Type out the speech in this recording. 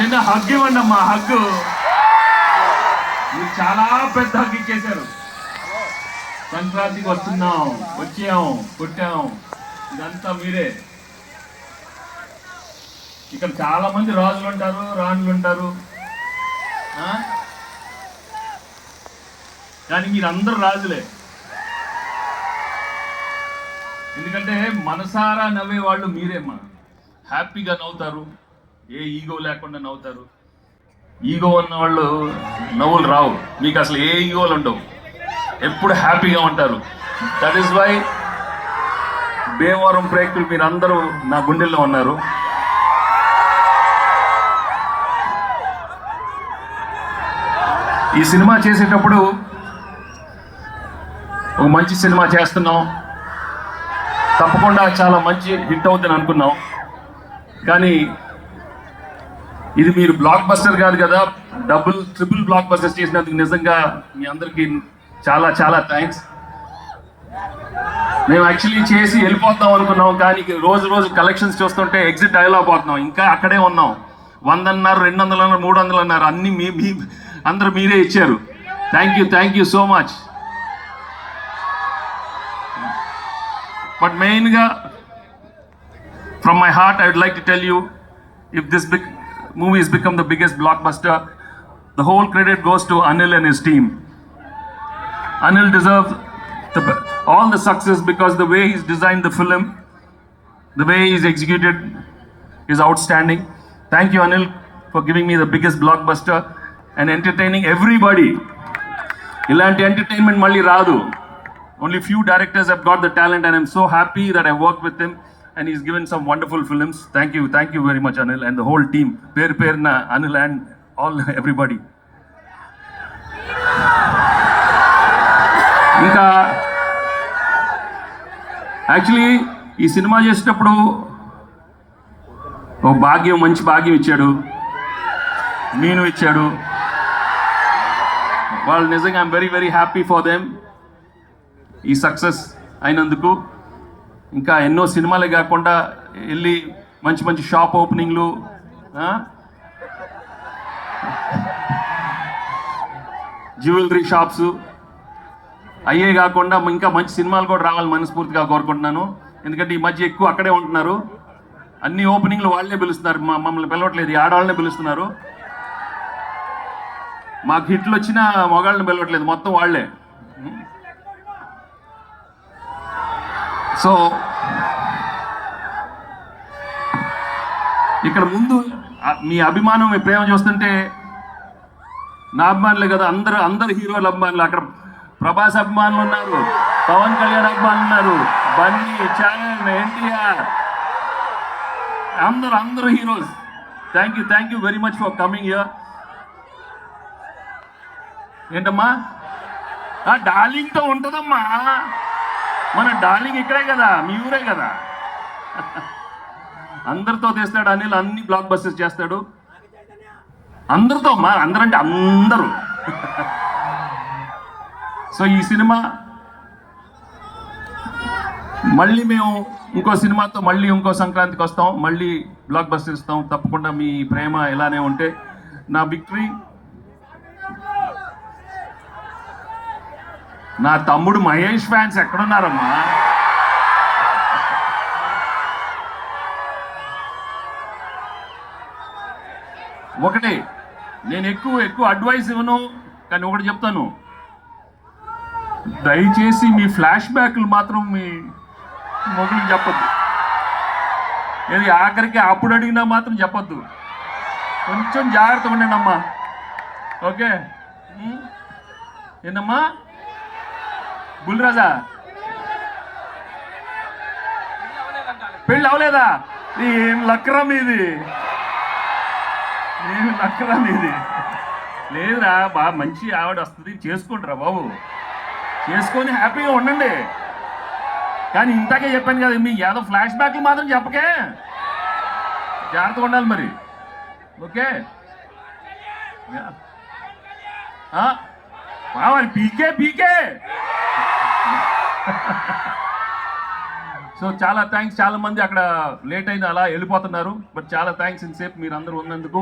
చిన్న హగ్ ఇవ్వండి అమ్మా హగ్గు మీరు చాలా పెద్ద హగ్ ఇచ్చేశారు. సంక్రాంతికి వస్తున్నాం వచ్చాం కొట్టాం. ఇదంతా మీరే. ఇక్కడ చాలా మంది రాజులు ఉంటారు రాణులు ఉంటారు. ఆ? కానీ మీరు అందరు రాజులే. ఎందుకంటే మనసారా నవ్వే వాళ్ళు మీరేమ్మా. హ్యాపీగా నవ్వుతారు. ఏ ఈగో లేకుండా నవ్వుతారు? ఈగో ఉన్న వాళ్ళు నవ్వులు రావు. మీకు అసలు ఏ ఈగోలు ఉండవు. ఎప్పుడు హ్యాపీగా ఉంటారు. దట్ ఈస్ వై భీమవరం ప్రేక్షకులు మీరు అందరూ నా గుండెల్లో ఉన్నారు. ఈ సినిమా చేసేటప్పుడు ఒక మంచి సినిమా చేస్తున్నాం. తప్పకుండా చాలా మంచి హిట్ అవుతుంది అనుకున్నాం. కానీ ఇది మీరు బ్లాక్ బస్టర్ కాదు కదా. డబుల్ ట్రిపుల్ బ్లాక్ బస్టర్ చేసినందుకు నిజంగా మీ అందరికీ చాలా చాలా థ్యాంక్స్ మేము యాక్చువల్లీ చేసి వెళ్ళిపోతాం అనుకున్నాం కానీ రోజు రోజు కలెక్షన్స్ చూస్తుంటే ఎగ్జిట్ అయ్యలేకపోతున్నాం ఇంకా అక్కడే ఉన్నాం. వంద అన్నారు రెండు వందలు అన్నారు మూడు వందలు అన్నారు అన్ని మీ మీ అందరు మీరే ఇచ్చారు. Thank you thank you so much but మెయిన్గా from my heart I would like to tell you if this big movie has become the biggest blockbuster the whole credit goes to anil and his team anil deserves the, all the success because the way he's designed the film the way he's executed is outstanding thank you anil for giving me the biggest blockbuster and entertaining everybody ఇలాంటి entertainment మళ్ళీ రాదు only few directors have got the talent and I'm so happy that I work with him And is given some wonderful films thank you thank you very much Anil and the whole team పేరు పేరున Anil and all everybody ఇంకా actually ఈ సినిమా చేసేటప్పుడు ఓ భాగ్యం మంచి భాగ్యం ఇచ్చాడు. నేను ఇచ్చాడు. వాళ్ళు నిజంగా I'm very very happy for them ఈ సక్సెస్ అయినందుకు. ఇంకా ఎన్నో సినిమాలే కాకుండా వెళ్ళి మంచి మంచి షాప్ ఓపెనింగ్లు జ్యువెలరీ షాప్స్. అయ్యే కాకుండా ఇంకా మంచి సినిమాలు కూడా రావాలి మనస్ఫూర్తిగా కోరుకుంటున్నాను. ఎందుకంటే ఈ మధ్య ఎక్కువ అక్కడే ఉంటున్నారు. అన్ని ఓపెనింగ్లు వాళ్ళే పిలుస్తున్నారు. మా- మమ్మల్ని పిలవట్లేదు. ఈ ఆడవాళ్ళనే పిలుస్తున్నారు. మాకు హిట్లు వచ్చినా మొగాళ్ళని పిలవట్లేదు. మొత్తం వాళ్ళే. సో ఇక్కడ ముందు మీ అభిమానం మీ ప్రేమ చూస్తుంటే నా అభిమానులే కదా అందరు అందరు హీరోల అభిమానులు. అక్కడ ప్రభాస్ అభిమానులు ఉన్నారు పవన్ కళ్యాణ్ అభిమానులు ఉన్నారు బన్నీ చాయన్ ఎన్టీఆర్. అందరు అందరు heroes. Thank you thank you very much for coming year ఏంటమ్మా? డార్లింగ్తో ఉంటుందమ్మా. మన డార్లింగ్ ఇక్కడే కదా మీ ఊరే కదా. అందరితో తెస్తాడు అనిల్ అన్ని బ్లాక్ బస్టర్స్ చేస్తాడు. అందరితో మా అందరంటే అందరూ. సో ఈ సినిమా మళ్ళీ మేము ఇంకో సినిమాతో మళ్ళీ ఇంకో సంక్రాంతికి వస్తాం మళ్ళీ బ్లాక్ బస్టర్ ఇస్తాం. తప్పకుండా మీ ప్రేమ ఇలానే ఉంటే నా విక్టరీ నా తమ్ముడు మహేష్ ఫ్యాన్స్ ఎక్కడున్నారమ్మా? ఒకటి నేను ఎక్కువ ఎక్కువ అడ్వైస్ ఇవ్వను కానీ ఒకటి చెప్తాను. దయచేసి మీ ఫ్లాష్ బ్యాక్లు మాత్రం మీ మొగుడికి చెప్పద్దు. ఏది ఆఖరికి అప్పుడు అడిగినా మాత్రం చెప్పద్దు. కొంచెం జాగ్రత్తగా ఉండండి అమ్మా ఓకే ఏంటమ్మా బుల్రాజా. పెళ్ళి అవలేదా ఏం లక్కరా మీది ఏం లక్కరా మీది లేదురా బాగా మంచి ఆవిడ వస్తుంది. చేసుకుంటారా బాబు. చేసుకొని హ్యాపీగా ఉండండి. కానీ ఇంతకే చెప్పాను కదా మీ ఏదో ఫ్లాష్ బ్యాక్లు మాత్రం చెప్పకే. జాగ్రత్తగా ఉండాలి మరి. Okay? Yeah. PK PK. So చాలా థ్యాంక్స్ చాలా మంది అక్కడ లేట్ అయింది అలా వెళ్ళిపోతున్నారు. బట్ చాలా థ్యాంక్స్ ఇంతసేపు మీరు అందరూ ఉన్నందుకు.